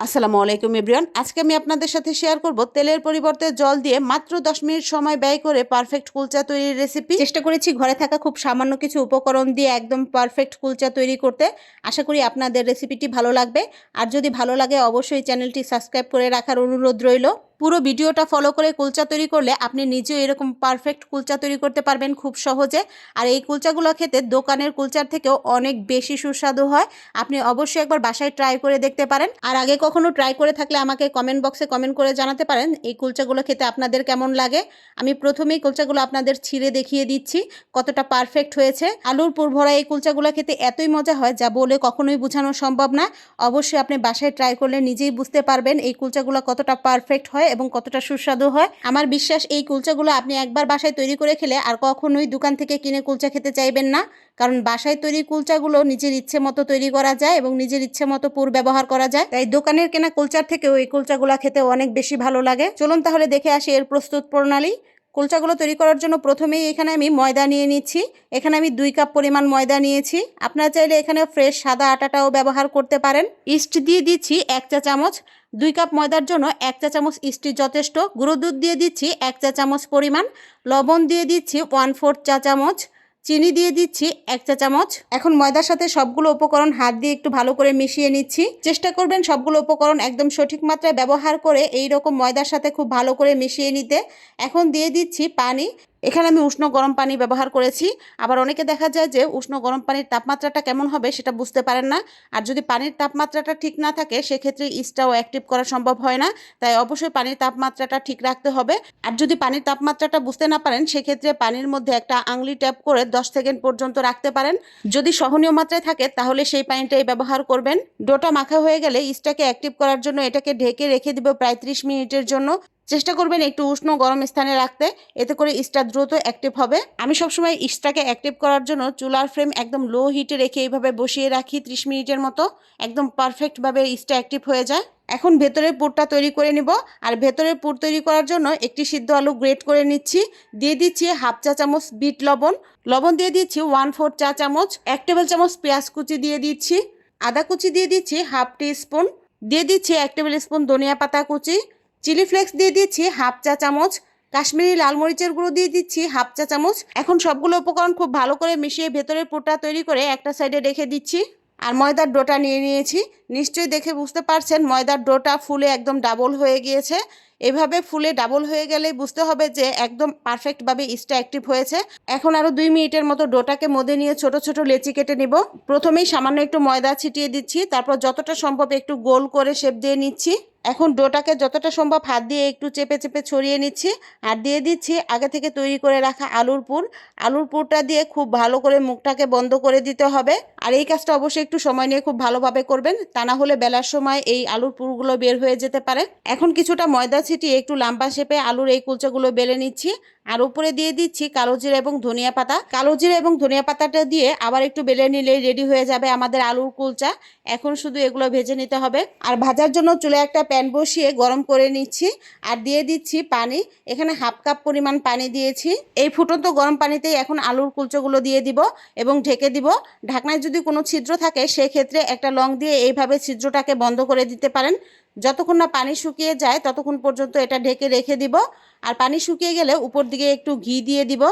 আসসালামু আলাইকুম, এভরিওয়ান। আজকে আমি আপনাদের সাথে শেয়ার করব তেলের পরিবর্তে জল দিয়ে মাত্র দশ মিনিট সময় ব্যয় করে পারফেক্ট কুলচা তৈরির রেসিপি চেষ্টা করেছি ঘরে থাকা খুব সামান্য কিছু উপকরণ দিয়ে একদম পারফেক্ট কুলচা তৈরি করতে। আশা করি আপনাদের রেসিপিটি ভালো লাগবে। আর যদি ভালো লাগে, অবশ্যই চ্যানেলটি সাবস্ক্রাইব করে রাখার অনুরোধ রইল। পুরো ভিডিওটা ফলো করে কুলচা তৈরি করলে আপনি নিজেও এরকম পারফেক্ট কুলচা তৈরি করতে পারবেন খুব সহজে। আর এই কুলচাগুলো খেতে দোকানের কুলচার থেকেও অনেক বেশি সুস্বাদু হয়। আপনি অবশ্যই একবার বাসায় ট্রাই করে দেখতে পারেন। আর আগে কখনো ট্রাই করে থাকলে আমাকে কমেন্ট বক্সে কমেন্ট করে জানাতে পারেন এই কুলচাগুলো খেতে আপনাদের কেমন লাগে। আমি প্রথমেই কুলচাগুলো আপনাদের ছিঁড়ে দেখিয়ে দিচ্ছি কতটা পারফেক্ট হয়েছে। আলুর পুর ভরা এই কুলচাগুলো খেতে এতই মজা হয় যা বলে কখনোই বোঝানো সম্ভব না। অবশ্যই আপনি বাসায় ট্রাই করলে নিজেই বুঝতে পারবেন এই কুলচাগুলো কতটা পারফেক্ট হয় এবং কতটা সুস্বাদু হয়। আমার বিশ্বাস এই কুলচাগুলো আপনি একবার বাসায় তৈরি করে খেলে আর কখনোই দোকান থেকে কিনে কুলচা খেতে চাইবেন না। কারণ বাসায় তৈরি কুলচাগুলো নিজের ইচ্ছে মতো তৈরি করা যায় এবং নিজের ইচ্ছে মতো পুর ব্যবহার করা যায়। তাই দোকানের কেনা কুলচার থেকেও এই কুলচাগুলো খেতে অনেক বেশি ভালো লাগে। চলুন তাহলে দেখে আসি এর প্রস্তুত প্রণালী। কুলচাগুলো তৈরি করার জন্য প্রথমেই এখানে আমি ময়দা নিয়ে নিচ্ছি। এখানে আমি দুই কাপ পরিমাণ ময়দা নিয়েছি। আপনারা চাইলে এখানে ফ্রেশ সাদা আটাটাও ব্যবহার করতে পারেন। ইস্ট দিয়ে দিচ্ছি এক চা চামচ। দুই কাপ ময়দার জন্য এক চা চামচ ইস্টি যথেষ্ট। গুঁড়ো দুধ দিয়ে দিচ্ছি এক চা চামচ পরিমাণ। লবণ দিয়ে দিচ্ছি ওয়ান ফোর্থ চা চামচ। চিনি দিয়ে দিচ্ছি এক চা চামচ। এখন ময়দার সাথে সবগুলো উপকরণ হাত দিয়ে একটু ভালো করে মিশিয়ে নিচ্ছি। চেষ্টা করবেন সবগুলো উপকরণ একদম সঠিক মাত্রায় ব্যবহার করে এই রকম ময়দার সাথে খুব ভালো করে মিশিয়ে নিতে। এখন দিয়ে দিচ্ছি পানি। এখানে আমি উষ্ণ গরম পানি ব্যবহার করেছি। আবার অনেকে দেখা যায় যে উষ্ণ গরম পানির তাপমাত্রাটা কেমন হবে সেটা বুঝতে পারেন না। আর যদি পানির তাপমাত্রাটা ঠিক না থাকে, সেক্ষেত্রে ইস্টটাও অ্যাক্টিভ করা সম্ভব হয় না। তাই অবশ্যই পানির তাপমাত্রাটা ঠিক রাখতে হবে। আর যদি পানির তাপমাত্রাটা বুঝতে না পারেন, সেক্ষেত্রে পানির মধ্যে একটা আংলি ট্যাপ করে দশ সেকেন্ড পর্যন্ত রাখতে পারেন। যদি সহনীয় মাত্রায় থাকে, তাহলে সেই পানিটাই ব্যবহার করবেন। ডোটা মাখা হয়ে গেলে ইস্টটাকে অ্যাক্টিভ করার জন্য এটাকে ঢেকে রেখে দিব প্রায় ত্রিশ মিনিটের জন্য। চেষ্টা করবেন একটু উষ্ণ গরম স্থানে রাখতে। এতে করে ইস্টটা দ্রুত অ্যাক্টিভ হবে। আমি সবসময় ইস্টটাকে অ্যাক্টিভ করার জন্য চুলার ফ্রেম একদম লো হিটে রেখে এইভাবে বসিয়ে রাখি ত্রিশ মিনিটের মতো। একদম পারফেক্টভাবে ইস্টটা অ্যাক্টিভ হয়ে যায়। এখন ভেতরের পুরটা তৈরি করে নিব। আর ভেতরের পুর তৈরি করার জন্য একটি সিদ্ধ আলু গ্রেট করে নিচ্ছি। দিয়ে দিচ্ছি হাফ চা চামচ বিট লবণ। লবণ দিয়ে দিচ্ছি ওয়ান ফোর চা চামচ। এক টেবিল চামচ পেঁয়াজ কুচি দিয়ে দিচ্ছি। আদা কুচি দিয়ে দিচ্ছি হাফ টি স্পুন দিয়ে দিচ্ছি এক টেবিল স্পুন ধনিয়া পাতা কুচি। চিলি ফ্লেক্স দিয়ে দিচ্ছি হাফ চা চামচ, কাশ্মীরি লাল মরিচের গুঁড়ো দিয়ে দিচ্ছি হাফ চা চামচ। এখন সবগুলো উপকরণ খুব ভালো করে মিশিয়ে ভেতরের পোটা তৈরি করে একটা সাইডে রেখে দিচ্ছি। আর ময়দার ডোটা নিয়ে নিয়েছি। নিশ্চয়ই দেখে বুঝতে পারছেন, ময়দার ডোটা ফুলে একদম ডাবল হয়ে গিয়েছে। এভাবে ফুলে ডাবল হয়ে গেলেই বুঝতে হবে যে একদম পারফেক্টভাবে ইস্টা অ্যাক্টিভ হয়েছে। এখন আরও দুই মিনিটের মতো ডোটাকে মধ্যে নিয়ে ছোট ছোট লেচি কেটে নিব। প্রথমেই সামান্য একটু ময়দা ছিটিয়ে দিচ্ছি, তারপর যতটা সম্ভব একটু গোল করে শেপ দিয়ে নিচ্ছি। এখন ডোটাকে যতটা সম্ভব হাত দিয়ে একটু চেপে চেপে ছড়িয়ে নিচ্ছি আর দিয়ে দিচ্ছি আগে থেকে তৈরি করে রাখা আলুর পুর। আলুর পুরটা দিয়ে খুব ভালো করে মুখটাকে বন্ধ করে দিতে হবে। আর এই কাজটা অবশ্যই একটু সময় নিয়ে খুব ভালোভাবে করবেন, তা না হলে বেলার সময় এই আলুর পুরগুলো বের হয়ে যেতে পারে। এখন কিছুটা ময়দা ছিটিয়ে একটু লাম্বা শেপে আলুর এই কুলচাগুলো বেলে নিচ্ছি। আর উপরে দিয়ে দিচ্ছি কালো জিরা এবং ধনিয়া পাতা। কালো জিরা এবং ধনিয়া পাতাটা দিয়ে আবার একটু বেলে নিলেই রেডি হয়ে যাবে আমাদের আলুর কুলচা। এখন শুধু এগুলো ভেজে নিতে হবে। আর ভাজার জন্য চুলে একটা প্যান বসিয়ে গরম করে নিচ্ছি। আর দিয়ে দিচ্ছি পানি। এখানে হাফ কাপ পরিমাণ পানি দিয়েছি। এই ফুটন্ত গরম পানিতেই এখন আলুর কুলচোগুলো দিয়ে দিব এবং ঢেকে দিব। ঢাকনায় যদি কোনো ছিদ্র থাকে, সেক্ষেত্রে একটা লং দিয়ে এইভাবে ছিদ্রটাকে বন্ধ করে দিতে পারেন। যতক্ষণ না পানি শুকিয়ে যায়, ততক্ষণ পর্যন্ত এটা ঢেকে রেখে দিব। আর পানি শুকিয়ে গেলে উপর দিকে একটু ঘি দিয়ে দিব।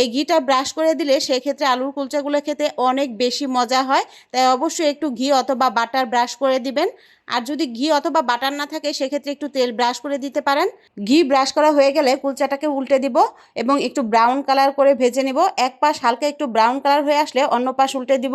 এই ঘিটা ব্রাশ করে দিলে সেক্ষেত্রে আলুর কুলচাগুলো খেতে অনেক বেশি মজা হয়। তাই অবশ্যই একটু ঘি অথবা বাটার ব্রাশ করে দিবেন। আর যদি ঘি অথবা বাটার না থাকে, সেক্ষেত্রে একটু তেল ব্রাশ করে দিতে পারেন। ঘি ব্রাশ করা হয়ে গেলে কুলচাটাকে উল্টে দিব এবং একটু ব্রাউন কালার করে ভেজে নিব। এক পাশ হালকা একটু ব্রাউন কালার হয়ে আসলে অন্য পাশ উল্টে দিব।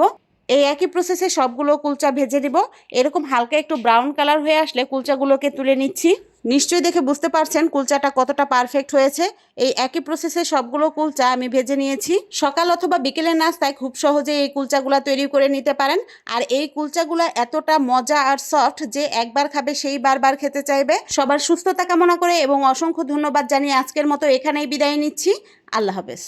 এই একই প্রসেসে সবগুলো কুলচা ভেজে দিব। এরকম হালকা একটু ব্রাউন কালার হয়ে আসলে কুলচাগুলোকে তুলে নিচ্ছি। নিশ্চয়ই দেখে বুঝতে পারছেন কুলচাটা কতটা পারফেক্ট হয়েছে। এই একই প্রসেসে সবগুলো কুলচা আমি ভেজে নিয়েছি। সকাল অথবা বিকেলের নাস্তায় খুব সহজে এই কুলচাগুলা তৈরি করে নিতে পারেন। আর এই কুলচাগুলা এতটা মজা আর সফট যে একবার খাবে সেই বারবার খেতে চাইবে। সবার সুস্থতা কামনা করে এবং অসংখ্য ধন্যবাদ জানিয়ে আজকের মতো এখানেই বিদায় নিচ্ছি। আল্লাহ হাফেজ।